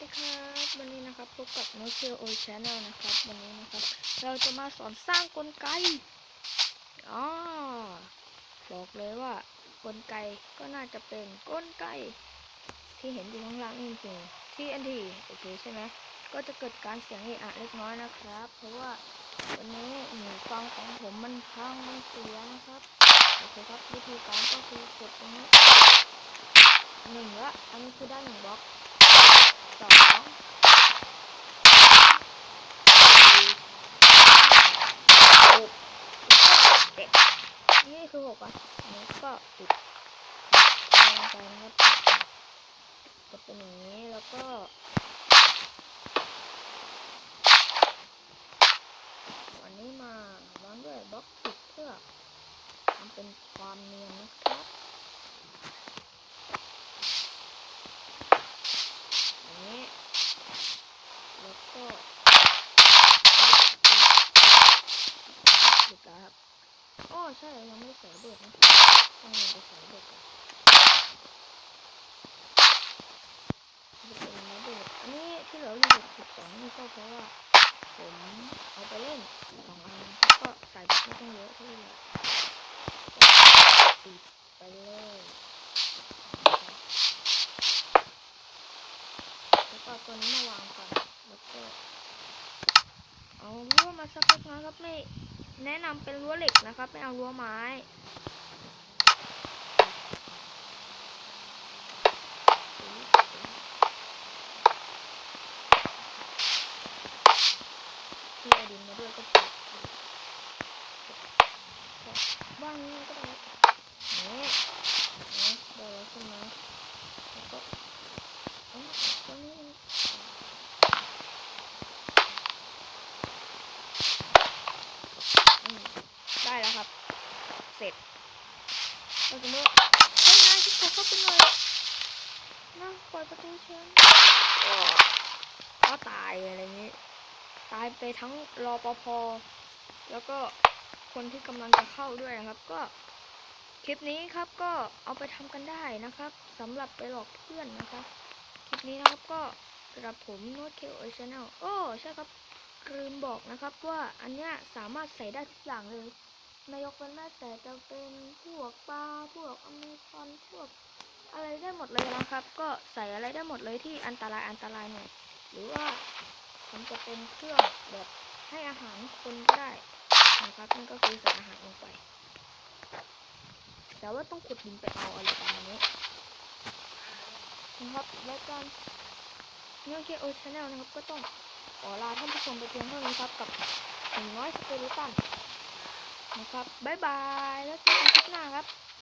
ดีครับวันนี้นะครับพบกับ No c h i l O Channel นะครับ วันนี้นะครับ เราจะมาสอนสร้างกลไกอ๋อบอกเลยว่ากลไกก็น่าจะเป็นกลไก ที่เห็นอยู่ข้างล่างนี่จริงๆ TNT โอเคใช่ไหมก็จะเกิดการเสียงเอะอะเล็กน้อยนะครับ เพราะว่าวันนี้หูฟังของผมมันพังมันเสียนะครับโอเคครับวิธีการก็คือกดตรงนี้หนึ่งละอันนี้คือได้หนึ่งบล็อก สองสี่ห้าหกเจ็ดนี่ คือหกอะอันนี้ก็ปิดลงไปนะครับจะเป็นอย่างนี้แล้วก็วันนี้มาล้างด้วยบล็อกปิดเพื่อทำเป็นความเนียนนะครับอันนี้ แล้วก็ปิดครับอ๋อ ใช่ ยังไม่ใส่เบ็ดนะต้องยังไปใส่เบ็ดก่อนจะเป็นเนื้อเบ็ดอันนี้ที่เหลืออยู่สิบสองนี่ก็เพราะว่าผมเอาไปเล่นสองอันก็ใส่แบบไม่ต้องเยอะเท่าไหร่ปิดไปเลยแล้วก็ตัวนี้มาวางก่อนแล้วก็เอารั้วมาสักเล็กน้อยครับไม่ แนะนำเป็นรั้วเหล็กนะครับไม่เอารั้วไม้ที่อาดินมาด้วยก็ปลูกบ้านนี้ก็ได้นี่นี่ได้แล้วใช่ไหมแล้วก็เอ้ยตัวนี้มัน อืม ได้แล้วครับ เสร็จเราจะเมื่อเฮ้ยนายที่เข้าไปเลยนะเปิดประตูเชียงก็ก็ตายอะไรอย่างนี้ตายไปทั้งรอปภแล้วก็คนที่กำลังจะเข้าด้วยนะครับ ก็คลิปนี้ครับก็เอาไปทำกันได้นะครับสำหรับไปหลอกเพื่อนนะครับ คลิปนี้นะครับก็กระผมโน้ตเคโอชแนลโอ้ใช่ครับลืมบอกนะครับว่าอันเนี้ยสามารถใส่ได้ทุกอย่างเลย ไม่ยกเว้นแม้แต่จะเป็นพวกปลาพวกอเมซอนพวกอะไรได้หมดเลยนะครับ ก็ใส่อะไรได้หมดเลยที่อันตรายอันตรายหน่อยหรือว่ามันจะเป็นเครื่องแบบให้อาหารคนก็ได้นะครับนั่นก็คือใส่อาหารลงไป แต่ว่าต้องขุดดินไปเอาอะไรประมาณนี้นะครับและการเนื่อเคโอชแนลนะครับก็ต้องขอลาท่านผู้ชมไปเพียงเท่านี้ครับกับหนึ่งน้อยสเปริตัน นะครับ บ๊ายบาย แล้วเจอกันคลิปหน้าครับ